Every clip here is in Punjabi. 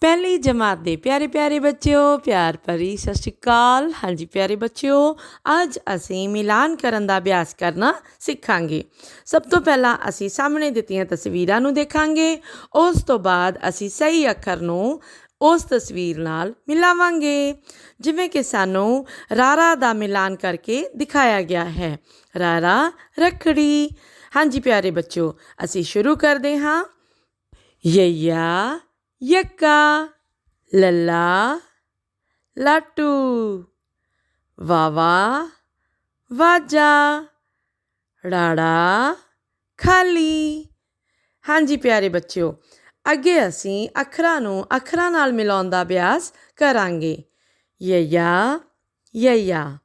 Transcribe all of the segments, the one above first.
ਪਹਿਲੀ ਜਮਾਤ ਦੇ ਪਿਆਰੇ ਪਿਆਰੇ ਬੱਚਿਓ, ਪਿਆਰ ਭਰੀ ਸਤਿ ਸ਼੍ਰੀ ਅਕਾਲ। ਹਾਂਜੀ, ਪਿਆਰੇ ਬੱਚਿਓ, ਅੱਜ ਅਸੀਂ ਮਿਲਾਨ ਕਰਨ ਦਾ ਅਭਿਆਸ ਕਰਨਾ ਸਿੱਖਾਂਗੇ। ਸਭ ਤੋਂ ਪਹਿਲਾਂ ਅਸੀਂ ਸਾਹਮਣੇ ਦਿੱਤੀਆਂ ਤਸਵੀਰਾਂ ਨੂੰ ਦੇਖਾਂਗੇ। ਉਸ ਤੋਂ ਬਾਅਦ ਅਸੀਂ ਸਹੀ ਅੱਖਰ ਨੂੰ ਉਸ ਤਸਵੀਰ ਨਾਲ ਮਿਲਾਵਾਂਗੇ। ਜਿਵੇਂ ਕਿ ਸਾਨੂੰ ਰਾਰਾ ਦਾ ਮਿਲਾਨ ਕਰਕੇ ਦਿਖਾਇਆ ਗਿਆ ਹੈ। ਰਾਰਾ, ਰੱਖੜੀ। ਹਾਂਜੀ, ਪਿਆਰੇ ਬੱਚਿਓ, ਅਸੀਂ ਸ਼ੁਰੂ ਕਰਦੇ ਹਾਂ। ਯਈਆ ਯੱਕਾ ਲੱਲਾ ਲਾਟੂ ਵਾਵਾ ਵਾਜਾ ਰਾੜਾ ਖਾਲੀ ਹਾਂਜੀ ਪਿਆਰੇ ਬੱਚਿਓ, ਅੱਗੇ ਅਸੀਂ ਅੱਖਰਾਂ ਨੂੰ ਅੱਖਰਾਂ ਨਾਲ ਮਿਲਾਉਣ ਦਾ ਅਭਿਆਸ ਕਰਾਂਗੇ। ਯਯਾ ਯਯਾ,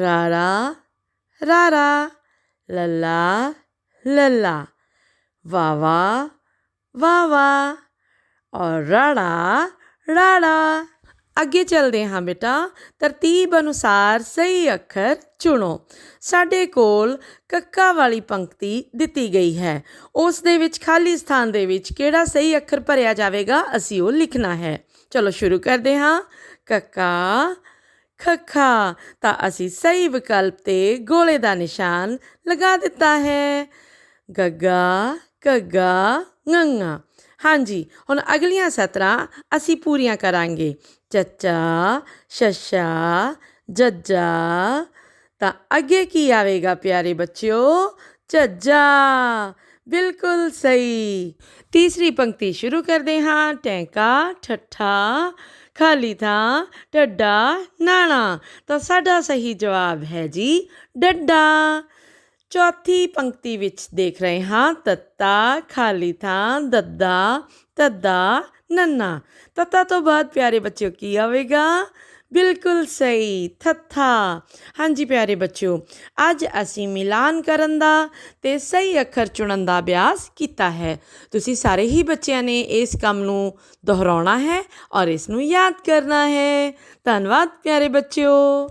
ਰਾਰਾ ਰਾਰਾ, ਲੱਲਾ ਲੱਲਾ, ਵਾਵਾ ਵਾਵਾ। ਔਰ ਰਾੜਾ ਰਾੜਾ। ਅੱਗੇ ਚੱਲਦੇ ਹਾਂ ਬੇਟਾ। ਤਰਤੀਬ ਅਨੁਸਾਰ ਸਹੀ ਅੱਖਰ ਚੁਣੋ। ਸਾਡੇ ਕੋਲ ਕੱਕਾ ਵਾਲੀ ਪੰਕਤੀ ਦਿੱਤੀ ਗਈ ਹੈ। ਉਸ ਦੇ ਵਿੱਚ ਖਾਲੀ ਸਥਾਨ ਦੇ ਵਿੱਚ ਕਿਹੜਾ ਸਹੀ ਅੱਖਰ ਭਰਿਆ ਜਾਵੇਗਾ, ਅਸੀਂ ਉਹ ਲਿਖਣਾ ਹੈ। ਚਲੋ ਸ਼ੁਰੂ ਕਰਦੇ ਹਾਂ। ਕੱਕਾ, ਖੱਖਾ। ਤਾਂ ਅਸੀਂ ਸਹੀ ਵਿਕਲਪ ਤੇ ਗੋਲੇ ਦਾ ਨਿਸ਼ਾਨ ਲਗਾ ਦਿੱਤਾ ਹੈ। ਗੱਗਾ ਕੱਗਾ ngੰਗਾ ਹਾਂਜੀ, ਹੁਣ ਅਗਲੀਆਂ ਸਤਰਾਂ ਅਸੀਂ ਪੂਰੀਆਂ ਕਰਾਂਗੇ। ਚੱਚਾ, ਸ਼ਸ਼ਾ, ਜੱਜਾ। ਤਾਂ ਅੱਗੇ ਕੀ ਆਵੇਗਾ ਪਿਆਰੇ ਬੱਚਿਓ? ਝੱਜਾ ਬਿਲਕੁਲ ਸਹੀ। ਤੀਸਰੀ ਪੰਕਤੀ ਸ਼ੁਰੂ ਕਰਦੇ ਹਾਂ। ਟੈਂਕਾ, ਠੱਠਾ, ਖਾਲੀ ਥਾਂ ਡੱਡਾ ਨਾਣਾ। ਤਾਂ ਸਾਡਾ ਸਹੀ ਜਵਾਬ ਹੈ ਜੀ, ਡੱਡਾ। ਚੌਥੀ ਪੰਕਤੀ ਵਿੱਚ ਦੇਖ ਰਹੇ ਹਾਂ, ਤੱਤਾ ਖਾਲੀ ਥਾਂ, ਦੱਦਾ, ਤੱਦਾ, ਨੰਨਾ। ਤੱਤਾ ਤੋਂ ਬਾਅਦ ਪਿਆਰੇ ਬੱਚਿਓ, ਕੀ ਆਵੇਗਾ? ਬਿਲਕੁਲ ਸਹੀ ਥੱਥਾ ਹਾਂਜੀ ਪਿਆਰੇ ਬੱਚਿਓ, ਅੱਜ ਅਸੀਂ ਮਿਲਾਨ ਕਰਨ ਦਾ ਤੇ ਸਹੀ ਅੱਖਰ ਚੁਣਨ ਦਾ ਅਭਿਆਸ ਕੀਤਾ ਹੈ। ਤੁਸੀਂ ਸਾਰੇ ਹੀ ਬੱਚਿਆਂ ਨੇ ਇਸ ਕੰਮ ਨੂੰ ਦੁਹਰਾਉਣਾ ਹੈ ਔਰ ਇਸ ਨੂੰ ਯਾਦ ਕਰਨਾ ਹੈ। ਧੰਨਵਾਦ ਪਿਆਰੇ ਬੱਚਿਓ।